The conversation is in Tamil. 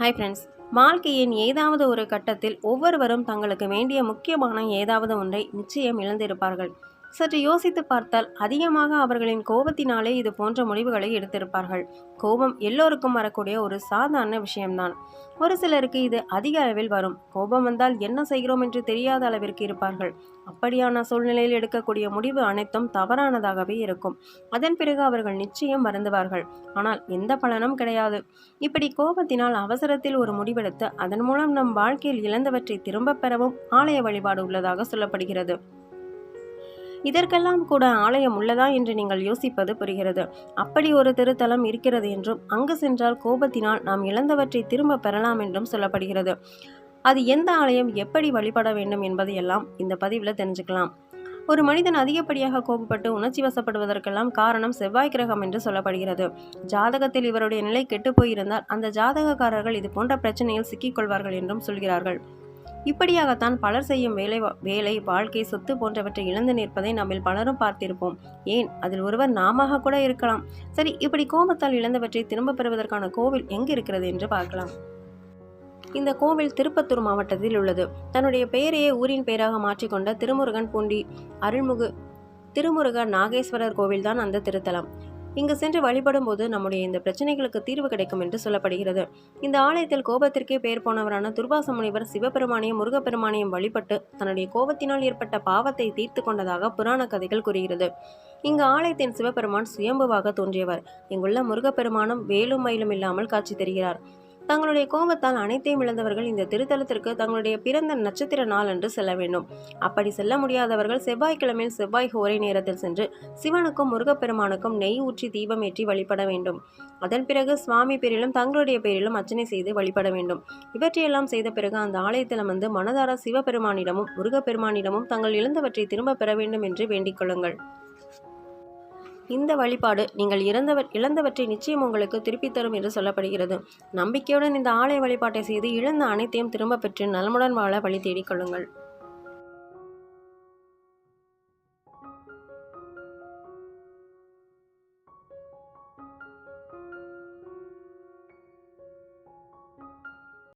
ஹாய் ஃப்ரெண்ட்ஸ் வாழ்க்கையின் ஏதாவது ஒரு கட்டத்தில் ஒவ்வொருவரும் தங்களுக்கு வேண்டிய முக்கியமான ஏதாவது ஒன்றை நிச்சயம் இழந்திருப்பார்கள். சற்று யோசித்து பார்த்தால் அதிகமாக அவர்களின் கோபத்தினாலே இது போன்ற முடிவுகளை எடுத்திருப்பார்கள். கோபம் எல்லோருக்கும் வரக்கூடிய ஒரு சாதாரண விஷயம்தான். ஒரு சிலருக்கு இது அதிக அளவில் வரும். கோபம் வந்தால் என்ன செய்கிறோம் என்று தெரியாத அளவிற்கு இருப்பார்கள். அப்படியான சூழ்நிலையில் எடுக்கக்கூடிய முடிவு அனைத்தும் தவறானதாகவே இருக்கும். அதன் பிறகு அவர்கள் நிச்சயம் வருந்துவார்கள். ஆனால் எந்த பலனும் கிடையாது. இப்படி கோபத்தினால் அவசரத்தில் ஒரு முடிவெடுத்து அதன் மூலம் நம் வாழ்க்கையில் இழந்தவற்றை திரும்பப் பெறவும் ஆலய வழிபாடு உள்ளதாக சொல்லப்படுகிறது. இதற்கெல்லாம் கூட ஆலயம் உள்ளதா என்று நீங்கள் யோசிப்பது புரிகிறது. அப்படி ஒரு திருத்தலம் இருக்கிறது என்றும் அங்கு சென்றால் கோபத்தினால் நாம் இழந்தவற்றை திரும்ப பெறலாம் என்றும் சொல்லப்படுகிறது. அது எந்த ஆலயம் எப்படி வழிபட வேண்டும் என்பதையெல்லாம் இந்த பதிவில் தெரிஞ்சுக்கலாம். ஒரு மனிதன் அதிகப்படியாக கோபப்பட்டு உணர்ச்சி வசப்படுவதற்கெல்லாம் காரணம் செவ்வாய் கிரகம் என்று சொல்லப்படுகிறது. ஜாதகத்தில் இவருடைய நிலை கெட்டு போயிருந்தால் அந்த ஜாதகக்காரர்கள் இது போன்ற பிரச்சனையில் சிக்கிக்கொள்வார்கள் என்றும் சொல்கிறார்கள். இப்படியாகத்தான் பலர் செய்யும் வேலை வேலை வாழ்க்கை சொத்து போன்றவற்றை இழந்து நிற்பதை நம்மில் பலரும் பார்த்திருப்போம். ஏன்? அதில் ஒருவர் நாம கூட இருக்கலாம். சரி இப்படி கோபத்தால் இழந்தவற்றை திரும்ப பெறுவதற்கான கோவில் எங்கு இருக்கிறது என்று பார்க்கலாம். இந்த கோவில் திருப்பத்தூர் மாவட்டத்தில் உள்ளது. தன்னுடைய பெயரையே ஊரின் பெயராக மாற்றிக்கொண்ட திருமுருகன் பூண்டி அருள்முகு திருமுருக நாகேஸ்வரர் கோவில்தான் அந்த திருத்தலம். இங்கு சென்று வழிபடும் போது நம்முடைய இந்த பிரச்சனைகளுக்கு தீர்வு கிடைக்கும் என்று சொல்லப்படுகிறது. இந்த ஆலயத்தில் கோபத்திற்கே பெயர் போனவரான துர்வாச முனிவர் சிவபெருமானையும் முருகப்பெருமானையும் வழிபட்டு தன்னுடைய கோபத்தினால் ஏற்பட்ட பாவத்தை தீர்த்து கொண்டதாக புராண கதைகள் கூறுகிறது. இங்கு ஆலயத்தின் சிவபெருமான் சுயம்புவாக தோன்றியவர். இங்குள்ள முருகப்பெருமானும் வேலும் மயிலும் இல்லாமல் காட்சி தருகிறார். தங்களுடைய கோபத்தால் அனைத்தையும் இழந்தவர்கள் இந்த திருத்தலத்திற்கு தங்களுடைய பிறந்த நட்சத்திர நாள் என்று செல்ல வேண்டும். அப்படி செல்ல முடியாதவர்கள் செவ்வாய்க்கிழமையில் செவ்வாய் ஹோரை நேரத்தில் சென்று சிவனுக்கும் முருகப்பெருமானுக்கும் நெய் ஊற்றி தீபம் ஏற்றி வழிபட வேண்டும். அதன் பிறகு சுவாமி பேரிலும் தங்களுடைய பேரிலும் அர்ச்சனை செய்து வழிபட வேண்டும். இவற்றையெல்லாம் செய்த பிறகு அந்த ஆலயத்தில் வந்து மனதார சிவபெருமானிடமும் முருகப்பெருமானிடமும் தங்கள் இழந்தவற்றை திரும்ப பெற வேண்டும் என்று வேண்டிக் கொள்ளுங்கள். இந்த வழிபாடு நீங்கள் இறந்தவர் இழந்தவற்றை நிச்சயம் உங்களுக்கு திருப்பித் தரும் என்று சொல்லப்படுகிறது. நம்பிக்கையுடன் இந்த ஆலய வழிபாட்டை செய்து இழந்த அனைத்தையும் திரும்ப பெற்று நலமுடன் வாழ வழி தேடிக் கொள்ளுங்கள்.